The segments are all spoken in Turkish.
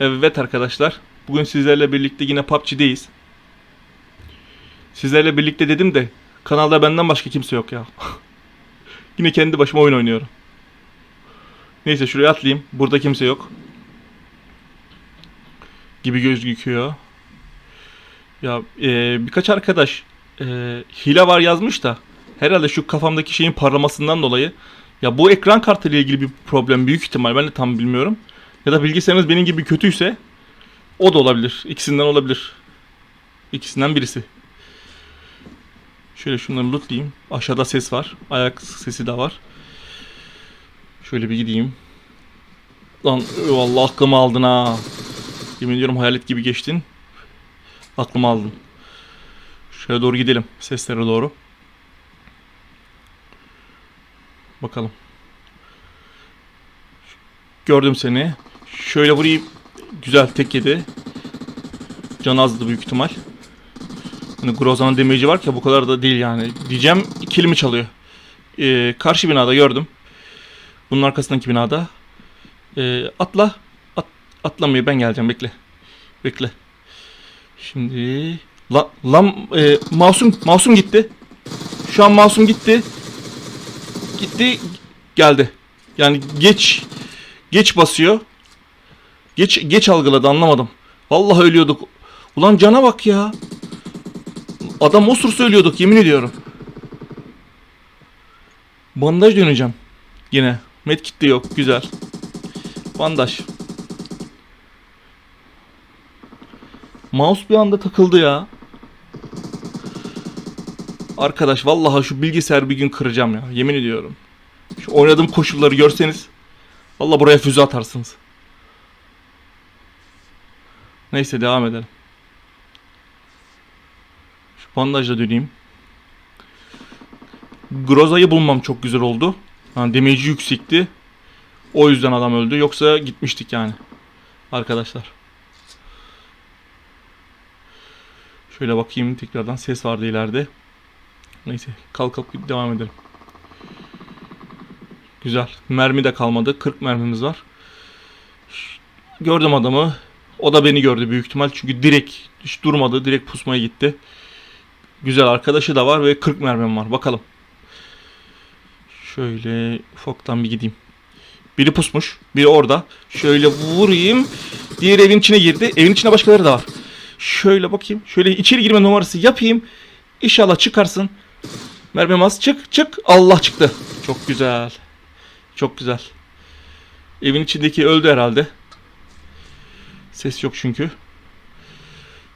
Evet arkadaşlar. Bugün sizlerle birlikte yine PUBG'deyiz. Sizlerle birlikte dedim de kanalda benden başka kimse yok ya. yine kendi başıma oyun oynuyorum. Neyse şuraya atlayayım. Burada kimse yok. Gibi gözüküyor. Ya e, birkaç arkadaş e, hile var yazmış da herhalde şu kafamdaki şeyin parlamasından dolayı ya bu ekran kartı ile ilgili bir problem büyük ihtimal ben de tam bilmiyorum. Ya da bilgisayarınız benim gibi kötüyse o da olabilir. İkisinden olabilir. İkisinden birisi. Şöyle şunları lootlayayım. Aşağıda ses var. Ayak sesi de var. Şöyle bir gideyim. Lan vallahi aklımı aldın ha. Yemin ediyorum hayalet gibi geçtin. Aklımı aldın. Şöyle doğru gidelim. Seslere doğru. Bakalım. Gördüm seni. Şöyle vurayım. Güzel tek yedi. Can azdı büyük ihtimal. Hani Groza'nın damage'i var ki bu kadar da değil yani. Diyeceğim kilimi çalıyor. Ee, karşı binada gördüm. Bunun arkasındaki binada. Ee, atla. At, atlamıyor ben geleceğim bekle. Bekle. Şimdi la, lan e, masum masum gitti. Şu an masum gitti. Gitti geldi. Yani geç geç basıyor. Geç geç algıladı anlamadım. Vallahi ölüyorduk. Ulan cana bak ya. Adam osur söylüyorduk yemin ediyorum. Bandaj döneceğim. Yine. Medkit de yok. Güzel. Bandaj. Mouse bir anda takıldı ya. Arkadaş vallahi şu bilgisayar bir gün kıracağım ya. Yemin ediyorum. Şu oynadığım koşulları görseniz. Vallahi buraya füze atarsınız. Neyse devam edelim. Şu bandajla döneyim. Groza'yı bulmam çok güzel oldu. Yani damage'i yüksekti. O yüzden adam öldü. Yoksa gitmiştik yani. Arkadaşlar. Şöyle bakayım tekrardan ses vardı ileride. Neyse kalkıp devam edelim. Güzel. Mermi de kalmadı. 40 mermimiz var. Gördüm adamı. O da beni gördü büyük ihtimal. Çünkü direkt hiç durmadı. Direkt pusmaya gitti. Güzel arkadaşı da var ve 40 mermim var. Bakalım. Şöyle ufaktan bir gideyim. Biri pusmuş. Biri orada. Şöyle vurayım. Diğer evin içine girdi. Evin içinde başkaları da var. Şöyle bakayım. Şöyle içeri girme numarası yapayım. İnşallah çıkarsın. Mermim az. Çık çık. Allah çıktı. Çok güzel. Çok güzel. Evin içindeki öldü herhalde. Ses yok çünkü.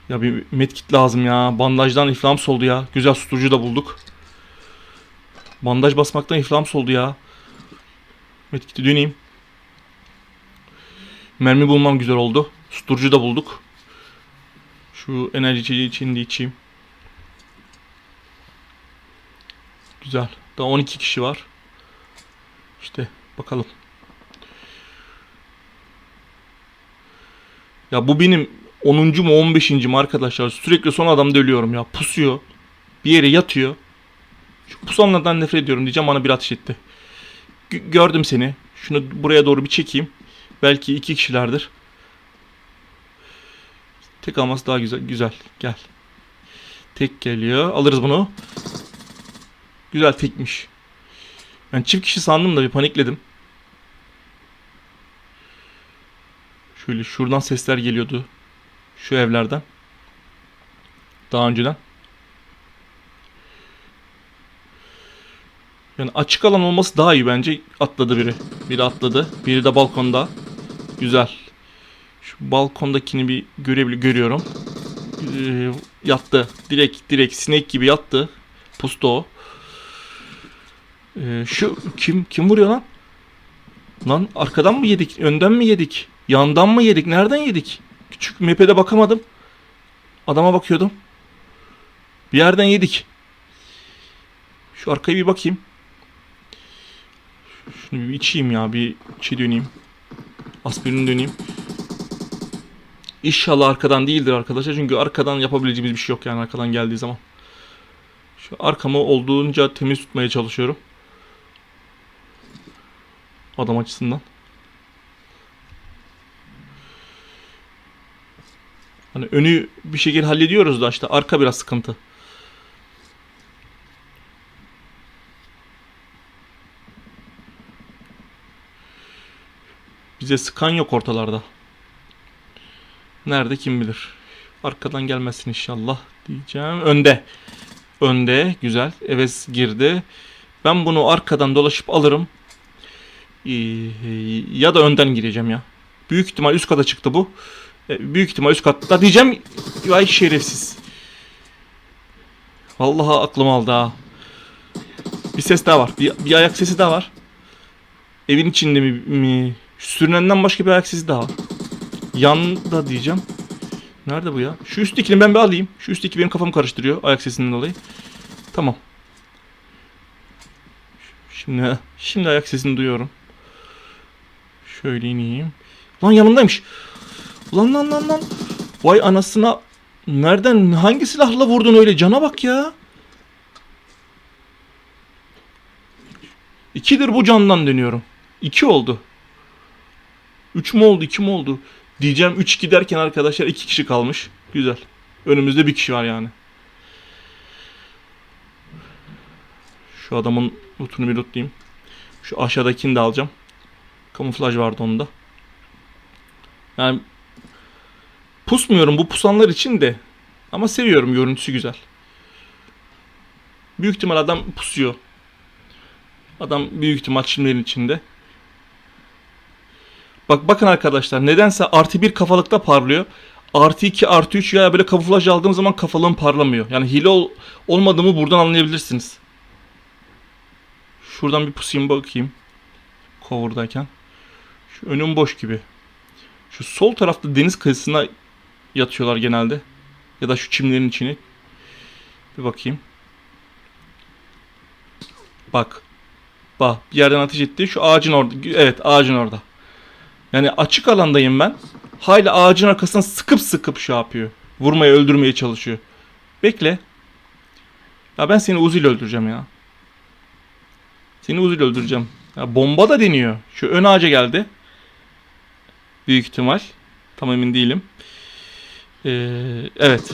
Ya bir medkit lazım ya. Bandajdan iflam soldu ya. Güzel susturucu da bulduk. Bandaj basmaktan iflam soldu ya. Medkit'i döneyim. Mermi bulmam güzel oldu. Susturucu da bulduk. Şu enerji içeceği için de içeyim. Güzel. Daha 12 kişi var. İşte bakalım. Ya bu benim 10. mu 15. mi arkadaşlar? Sürekli son adamda ölüyorum ya. Pusuyor. Bir yere yatıyor. Şu pusanlardan nefret ediyorum diyeceğim bana bir ateş etti. Gö- gördüm seni. Şunu buraya doğru bir çekeyim. Belki iki kişilerdir. Tek alması daha güzel. Güzel. Gel. Tek geliyor. Alırız bunu. Güzel tekmiş. Ben çift kişi sandım da bir panikledim. Şöyle şuradan sesler geliyordu. Şu evlerden. Daha önceden. Yani açık alan olması daha iyi bence. Atladı biri. Biri atladı. Biri de balkonda. Güzel. Şu balkondakini bir görebil görüyorum. Ee, yattı. Direkt direkt sinek gibi yattı. Pustu o. Ee, şu kim kim vuruyor lan? Lan arkadan mı yedik? Önden mi yedik? Yandan mı yedik? Nereden yedik? Küçük map'e bakamadım. Adama bakıyordum. Bir yerden yedik. Şu arkaya bir bakayım. Şunu bir içeyim ya. Bir şey döneyim. Aspirin döneyim. İnşallah arkadan değildir arkadaşlar. Çünkü arkadan yapabileceğimiz bir şey yok yani arkadan geldiği zaman. Şu arkamı olduğunca temiz tutmaya çalışıyorum. Adam açısından. Hani önü bir şekilde hallediyoruz da işte arka biraz sıkıntı. Bize sıkan yok ortalarda. Nerede kim bilir. Arkadan gelmesin inşallah diyeceğim. Önde. Önde. Güzel. Evet girdi. Ben bunu arkadan dolaşıp alırım. Ee, ya da önden gireceğim ya. Büyük ihtimal üst kata çıktı bu. E, Büyük ihtimal üst katta diyeceğim. Vay şerefsiz. Vallahi aklım aldı ha. Bir ses daha var. Bir, bir ayak sesi daha var. Evin içinde mi, mi? Sürünenden başka bir ayak sesi daha var. Yanda diyeceğim. Nerede bu ya? Şu üsttekini ben bir alayım. Şu üstteki benim kafamı karıştırıyor ayak sesinden dolayı. Tamam. Şimdi şimdi ayak sesini duyuyorum. Şöyle ineyim. Lan yanındaymış. Lan lan lan lan. Vay anasına. Nereden hangi silahla vurdun öyle cana bak ya. İkidir bu candan dönüyorum. İki oldu. Üç mü oldu iki mi oldu? Diyeceğim 3-2 derken arkadaşlar iki kişi kalmış. Güzel. Önümüzde bir kişi var yani. Şu adamın lootunu bir lootlayayım. Şu aşağıdakini de alacağım. Kamuflaj vardı onda. Yani pusmuyorum bu pusanlar için de. Ama seviyorum görüntüsü güzel. Büyük ihtimal adam pusuyor. Adam büyük ihtimal çimlerin içinde. Bak bakın arkadaşlar nedense artı bir kafalıkta parlıyor. Artı 2 artı 3 ya böyle kamuflaj aldığım zaman kafalığım parlamıyor. Yani hile ol, olmadığımı buradan anlayabilirsiniz. Şuradan bir pusayım bakayım. Cover'dayken. Şu önüm boş gibi. Şu sol tarafta deniz kıyısına yatıyorlar genelde. Ya da şu çimlerin içine. Bir bakayım. Bak. Bak bir yerden ateş etti. Şu ağacın orada. Evet ağacın orada. Yani açık alandayım ben. Hala ağacın arkasından sıkıp sıkıp şey yapıyor. Vurmaya öldürmeye çalışıyor. Bekle. Ya ben seni Uzi ile öldüreceğim ya. Seni Uzi ile öldüreceğim. Ya bomba da deniyor. Şu ön ağaca geldi. Büyük ihtimal. Tam emin değilim. Ee, evet.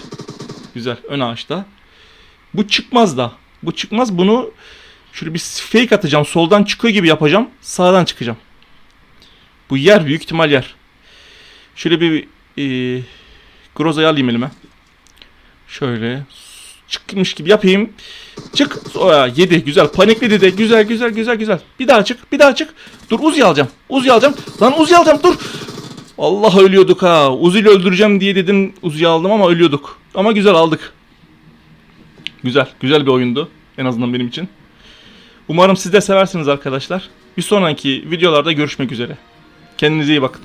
Güzel. Ön ağaçta. Bu çıkmaz da. Bu çıkmaz. Bunu şöyle bir fake atacağım. Soldan çıkıyor gibi yapacağım. Sağdan çıkacağım. Bu yer büyük ihtimal yer. Şöyle bir e, Groza'yı alayım elime. Şöyle çıkmış gibi yapayım. Çık. Oya yedi. Güzel. Panikledi de. Güzel güzel güzel güzel. Bir daha çık. Bir daha çık. Dur Uzi alacağım. Uzi alacağım. Lan Uzi alacağım. Dur. Allah ölüyorduk ha. Uzi ile öldüreceğim diye dedim. Uzi'yi aldım ama ölüyorduk. Ama güzel aldık. Güzel. Güzel bir oyundu. En azından benim için. Umarım siz de seversiniz arkadaşlar. Bir sonraki videolarda görüşmek üzere. Kendinize iyi bakın.